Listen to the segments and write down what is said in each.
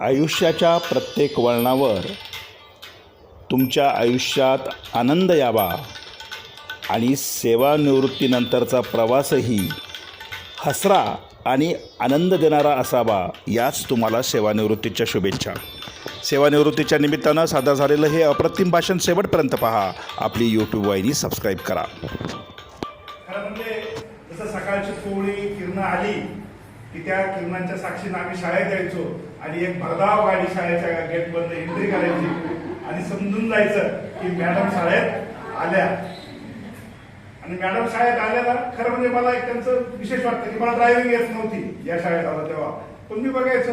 आयुष्याच्या प्रत्येक वळणावर तुमच्या आयुष्यात आनंद यावा आणि सेवानिवृत्तीनंतरचा प्रवासही हसरा आणि आनंद देणारा असावा याच तुम्हाला सेवानिवृत्तीच्या शुभेच्छा. सेवानिवृत्तीच्या निमित्तानं सादर झालेलं हे अप्रतिम भाषण शेवटपर्यंत पहा. आपली यूट्यूब वाहिनी सबस्क्राईब करा. खरं म्हणजे जसं सकाळची कोवळी किरणं आली की त्या किरणांच्या साक्षीनं आम्ही शाळेत यायचो आणि एक भरधाव गाडी शाळेच्या गेट बंद एंट्री करायची. आणि समजून जायचं की मॅडम शाळेत आल्या. आणि मॅडम शाळेत आल्या ना खरं म्हणजे मला एक त्यांचं विशेष वाटतं की मला ड्रायव्हिंग येत नव्हती या शाळेत आलं तेव्हा. पण मी बघायचो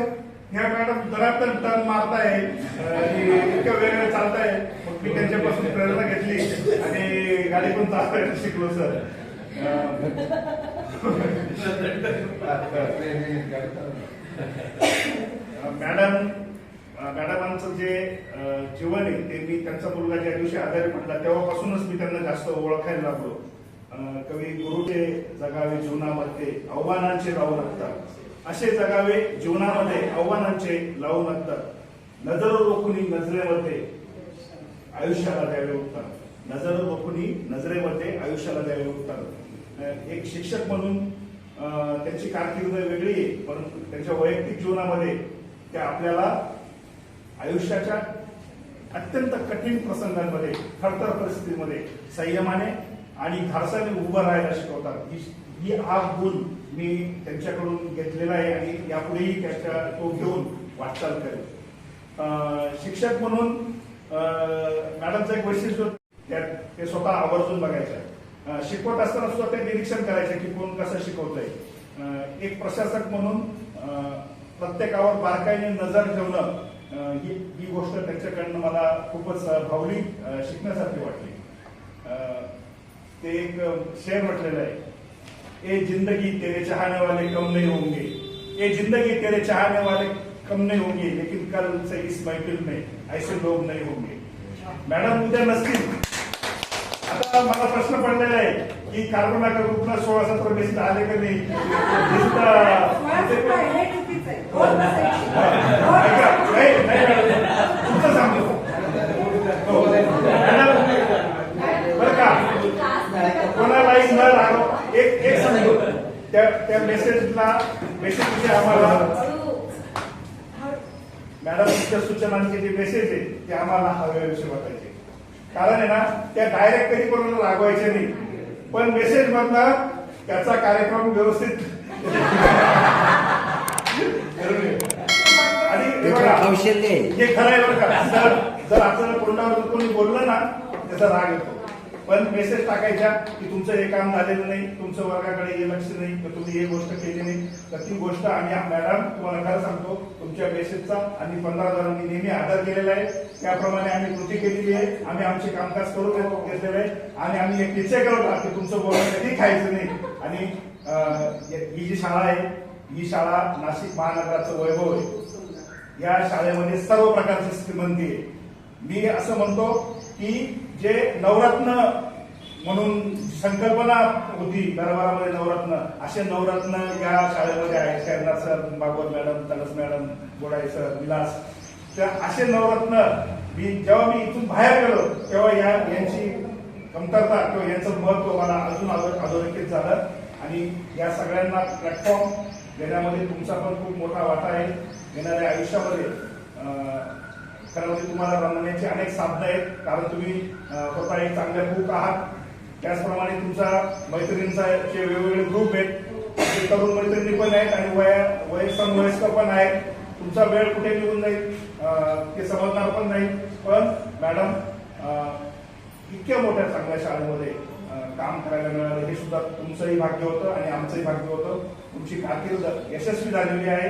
ह्या मॅडम दरात टन मारताय इतक्या इतकं वेगळं चालताय. मग मी त्यांच्यापासून प्रेरणा घेतली आणि गाडी पण चालवायला शिकलो सर मॅडम मॅडमांचं जे जीवन आहे ते मी त्यांचा मुलगा ज्या दिवशी आजारी पडला तेव्हापासूनच मी त्यांना जास्त ओळखायला लागलो. कवी गुरुचे जगावे जीवनामध्ये आव्हानांचे लावू लागतात. असे जगावे जीवनामध्ये आव्हानांचे लावू लागतात. नजर रोखुनी नजरेमध्ये आयुष्याला द्यावे उत्तर नजर रोखुनी नजरेमध्ये आयुष्याला द्यावे उत्तर एक शिक्षक म्हणून त्यांची कारकीर्द वेगळी आहे परंतु त्यांच्या वैयक्तिक जीवनामध्ये त्या आपल्याला आयुष्याच्या अत्यंत कठीण प्रसंगांमध्ये थरथर परिस्थितीमध्ये संयमाने आणि धाडसाने उभं राहायला शिकवतात. ही ही हा गुण मी त्यांच्याकडून घेतलेला आहे आणि यापुढेही त्याच्या तो घेऊन वाटचाल करेल शिक्षक म्हणून मॅडमचं एक वैशिष्ट्य त्यात ते स्वतः आवर्जून बघायचं आहे शिकवत असताना सुद्धा ते निरीक्षण करायचे की कोण कसं शिकवतंय. एक प्रशासक म्हणून प्रत्येकावर बारकाईने नजर ठेवणं ही ही गोष्ट त्यांच्याकडनं मला खूपच भावली शिकण्यासारखी वाटली. ते एक अं, शेर म्हटलेलं आहे ए जिंदगी तेरे चाहने वाले कम नहीं होंगे. ए जिंदगी तेरे चाहने वाले कम नहीं होंगे लेकिन कल से इस महफिल में ऐसे लोग नहीं होंगे। मॅडम उद्या नसतील आता मला प्रश्न पडलेला आहे की कार्बोनाकर ग्रुपला सोळा सतरा बेसिस आले का नाही? हे. तुमचं सांगतो बरं का? कोणालाही न राहणं एक एक सांगतो त्या त्या मेसेजला मेसेजचे आम्हाला मॅडम तुमच्या सूचनांचे जे मेसेज आहे ते आम्हाला हव्याविषयी वाटायचे. कारण आहे ना त्या डायरेक्ट कधी कोणाला रागवायचे नाही. पण मेसेज मधनं त्याचा कार्यक्रम व्यवस्थित आणि बघा. हे खरं आहे बरं का. जर आपल्याला कोणावर कोणी बोललं ना त्याचा राग येतो. पण मेसेज टाकायच्या की तुमचं हे काम झालेलं नाही तुमचं वर्गाकडे हे लक्ष नाही तर तुम्ही हे गोष्ट केली नाही. तर ती गोष्ट आम्ही मॅडम तुम्हाला खरं सांगतो तुमच्या मेसेजचा आणि पंधरा जणांनी नेहमी आदर केलेला आहे. त्याप्रमाणे आम्ही कृती केलेली आहे. आम्ही आमचे कामकाज करून घेतलेलं आहे. आणि आम्ही एक निश्चय करतो की तुमचं बोलणं कधी खायचं नाही. आणि ही जी शाळा आहे ही शाळा नाशिक महानगराचं वैभव आहे. या शाळेमध्ये सर्व प्रकारची श्रीमंती आहे मी असं म्हणतो की जे नवरत्न म्हणून संकल्पना होती दरबारामध्ये नवरत्न असे नवरत्न या शाळेमध्ये आहेत. Shaharnath sir Bhagwat madam Talas madam Godai sir Vilas. तर असे नवरत्न मी जेव्हा मी इथून बाहेर गेलो तेव्हा या यांची कमतरता किंवा यांचं महत्त्व मला अजून अधोरेखित झालं. आणि या सगळ्यांना प्लॅटफॉर्म देण्यामध्ये तुमचा पण खूप मोठा वाटा आहे. येणाऱ्या आयुष्यामध्ये अं, खरं म्हणजे तुम्हाला रमण्याची अनेक साधनं आहेत. कारण तुम्ही स्वतः एक चांगले बुक आहात. त्याचप्रमाणे तुमचा मैत्रिणींचा जे वेगवेगळे ग्रुप आहेत तरुण मैत्रिणी पण आहेत आणि वया वयस्कर वयस्क पण आहेत. तुमचा वेळ कुठे निघून जाईल ते समजणार पण नाही. पण मॅडम इतक्या मोठ्या चांगल्या शाळेमध्ये काम करायला मिळालं. हे सुद्धा तुमचंही भाग्य होतं आणि आमचंही भाग्य होतं. तुमची कारकीर्द यशस्वी झालेली आहे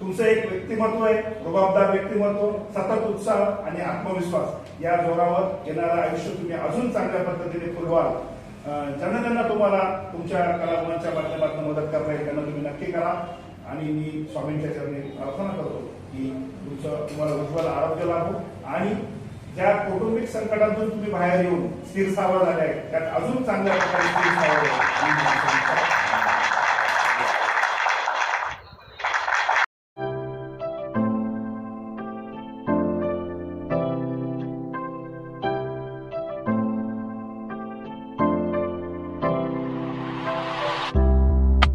तुमचं एक व्यक्तिमत्व आहे रुबाबदार व्यक्तिमत्व सतत उत्साह आणि आत्मविश्वास. या जोरावर येणारं आयुष्य तुम्ही अजून चांगल्या पद्धतीने फुलवाल ज्यांना ज्यांना तुम्हाला तुमच्या कलागुणांच्या माध्यमातून मदत करता येईल त्यांना तुम्ही नक्की करा. आणि मी स्वामींच्या चरणी प्रार्थना करतो की तुमचं तुम्हाला उज्ज्वल आरोग्य लाभो. आणि ज्या कौटुंबिक संकटातून तुम्ही बाहेर येऊन स्थिर सावध झाले आहे त्यात अजून चांगल्या प्रकारे स्थिर सावध